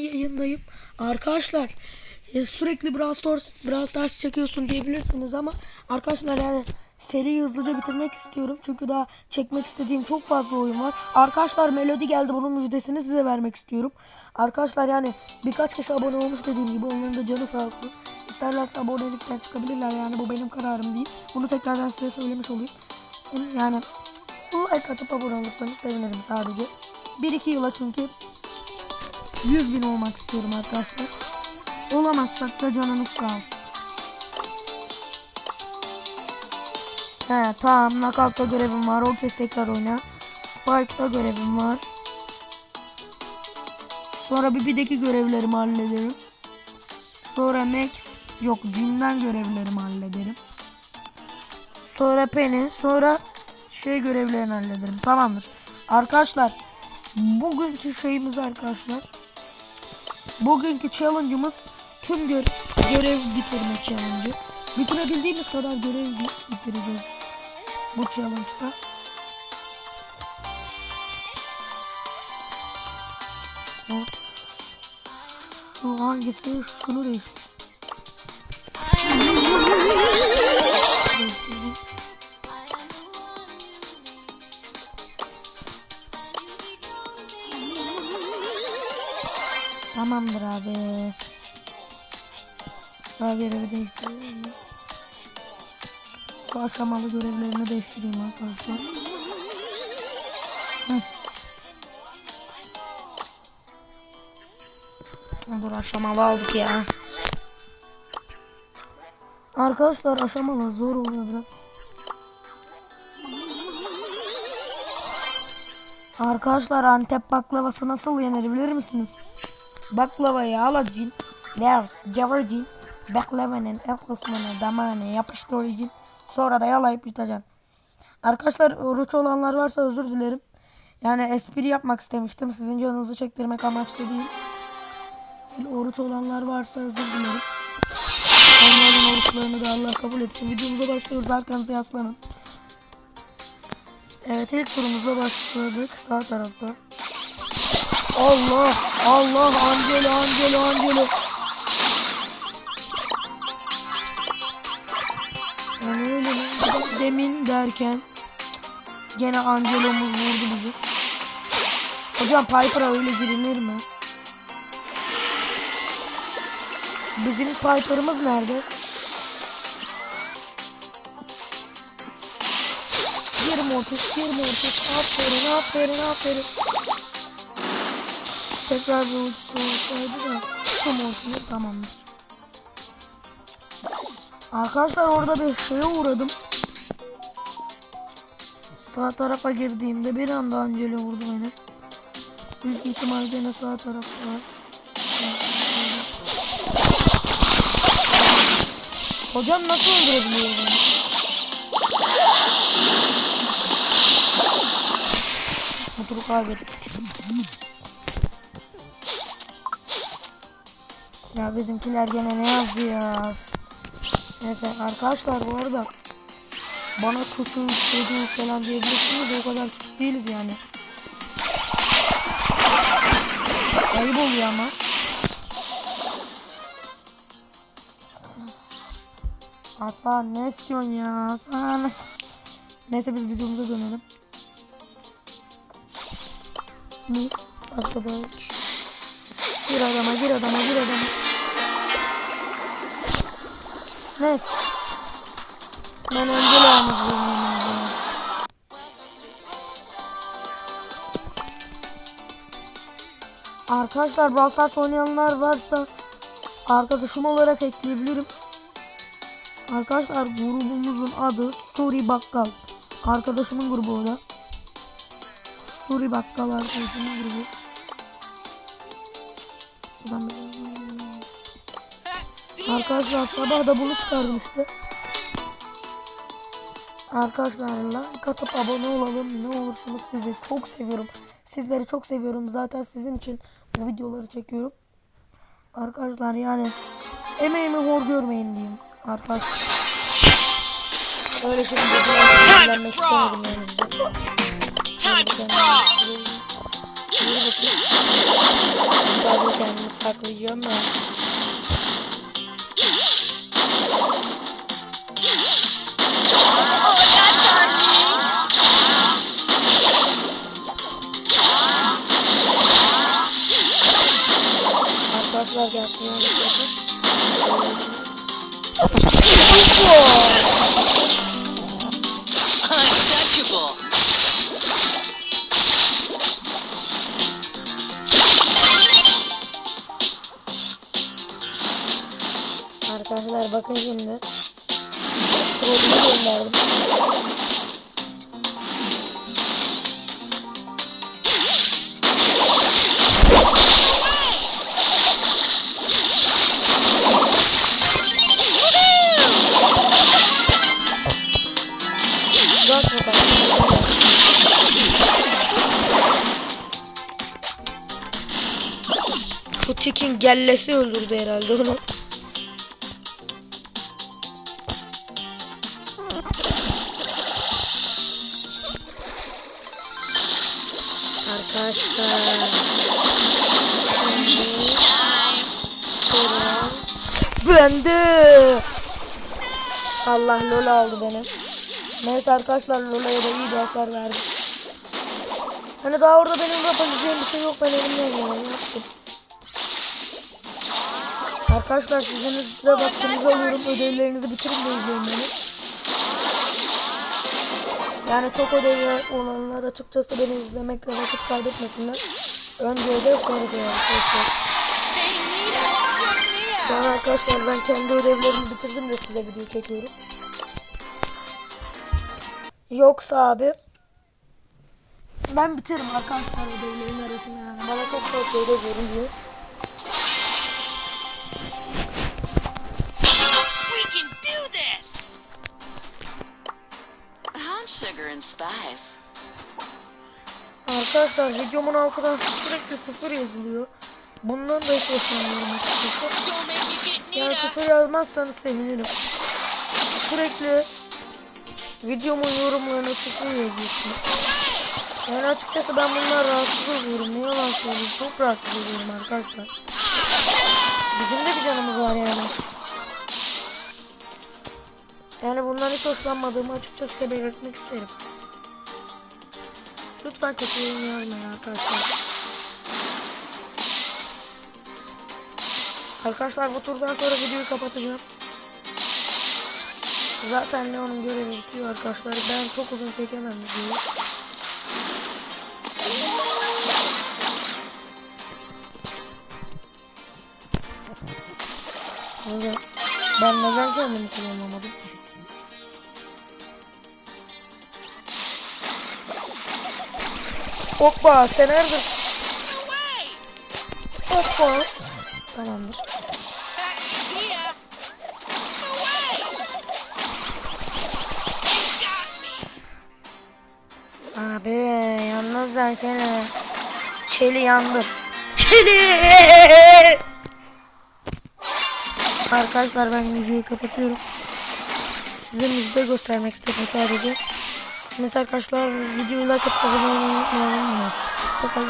yayındayım. Arkadaşlar e, sürekli Brawl Stars, Brawl Stars çekiyorsun diyebilirsiniz ama arkadaşlar yani seriyi hızlıca bitirmek istiyorum. Çünkü daha çekmek istediğim çok fazla oyun var. Arkadaşlar Melody geldi. Bunun müjdesini size vermek istiyorum. Arkadaşlar yani birkaç kişi abone olmuş dediğim gibi onların da canı sağlıklı. İsterlerse abonelikten çıkabilirler yani bu benim kararım değil. Bunu tekrardan size söylemiş olayım. Yani like atıp abone olursanız sevinirim sadece. 1-2 yıla çünkü 100 bin olmak istiyorum arkadaşlar. Olamazsak da canınız sağ olsun. He tamam knockout'ta görevim var. O kez tekrar oyna. Spike'da görevim var. Sonra BB'deki görevlerimi hallederim. Sonra Max yok Jin'den görevlerimi hallederim. Sonra Penny, sonra şey görevlerini hallederim. Tamamdır. Arkadaşlar bugünkü şeyimiz arkadaşlar. Bugünkü challenge'ımız tüm gö görev bitirme challenge'ı. Bitirebildiğimiz kadar görev bi- bitireceğiz bu challenge'da. Şu hangisi? Şunu değiştir. Tamamdır abi. Daha görevi değiştireyim. Şu aşamalı görevlerini değiştireyim arkadaşlar. Dur aşamalı aldık ya. Arkadaşlar aşamalı zor oluyor biraz. Arkadaşlar Antep baklavası nasıl yenir bilir misiniz? Baklavayı alacaksın. Ders, cevardin. Baklavanın el kısmını damağına yapıştıracaksın. Sonra da yalayıp yutacaksın. Arkadaşlar oruç olanlar varsa özür dilerim. Yani espri yapmak istemiştim. Sizin canınızı çektirmek amaçlı değil. Oruç olanlar varsa özür dilerim. Onların oruçlarını da Allah kabul etsin. Videomuza başlıyoruz. Arkanıza yaslanın. Evet ilk turumuzla başladık. Sağ tarafta. Allah! Allah! Angelo! Angelo! Angelo! Yani öyle mi? Demin derken gene Angelo'muz vurdu bizi. Hocam Piper'a öyle girilir mi? Bizim Piper'ımız nerede? 20 30 20 30 aferin aferin aferin. Tamamdır. Arkadaşlar orada bir şeye uğradım. Sağ tarafa girdiğimde bir anda Angelo vurdu beni. Büyük ihtimal gene sağ tarafta var. Hocam nasıl öldürebiliyor beni? Motoru kaybettik. Ya bizimkiler gene ne yazdı ya? Neyse arkadaşlar bu arada bana küçük çocuk falan diyebilirsiniz o kadar küçük değiliz yani. Ayıp oluyor ama. Hasan ne istiyorsun ya Hasan? Neyse biz videomuza dönelim. Biz arkadaş. Gir adama gir adama gir adama. Neyse. Ben almak zorundayım. Arkadaşlar Brawl Stars oynayanlar varsa arkadaşım olarak ekleyebilirim. Arkadaşlar grubumuzun adı Suri Bakkal. Arkadaşımın grubu o da. Suri Bakkal arkadaşımın grubu. Buradan Arkadaşlar sabah da bunu çıkardım işte. Arkadaşlar like atıp abone olalım. Ne olursunuz sizi çok seviyorum. Sizleri çok seviyorum. Zaten sizin için bu videoları çekiyorum. Arkadaşlar yani emeğimi hor görmeyin diyeyim. Arkadaşlar. Öyle şimdi dinlenmek istemedim yani. Kendimi saklayacağım ya. Arkadaşlar gelsin. Arkadaşlar bakın şimdi. Trollü gönderdim. Şu tikin gellesi öldürdü herhalde onu. Arkadaşlar. Bende. Allah Lola aldı benim. Neyse arkadaşlar Lola'ya da iyi bir hasar verdim. Hani daha orada benim yapabileceğim bir şey yok ben elimden yaptım. Arkadaşlar sizin de vaktinizi alıyorum ödevlerinizi bitirin de izleyin beni. Yani çok ödevi olanlar açıkçası beni izlemekle vakit kaybetmesinler. Önce ödev sonra şey arkadaşlar. An arkadaşlar ben kendi ödevlerimi bitirdim de size video çekiyorum. Yoksa abi ben bitiririm arkadaşlar ödevlerin arasında yani. Bana çok fazla ödev verin Arkadaşlar videomun altına sürekli küfür yazılıyor. Bundan da hiç hoşlanmıyorum açıkçası. Yani küfür yazmazsanız sevinirim. Sürekli videomun yorumlarına küfür yazıyorsunuz. Yani açıkçası ben bundan rahatsız oluyorum. Ne yalan söyleyeyim. Çok rahatsız oluyorum arkadaşlar. Bizim de bir canımız var yani. Yani bundan hiç hoşlanmadığımı açıkçası size belirtmek isterim. Lütfen kötü yorum yazmayın arkadaşlar. Arkadaşlar bu turdan sonra videoyu kapatacağım. Zaten Leon'un görevi bitiyor arkadaşlar. Ben çok uzun çekemem videoyu. Ben neden kendimi kullanamadım? Hoppa sen nerede? Hoppa. Tamamdır. Abi yalnız derken Çeli yandı. Çeli! Arkadaşlar ben videoyu kapatıyorum. Size müzikte göstermek istedim sadece. Mesela arkadaşlar videoyu like atıp abone olmayı. Bakalım.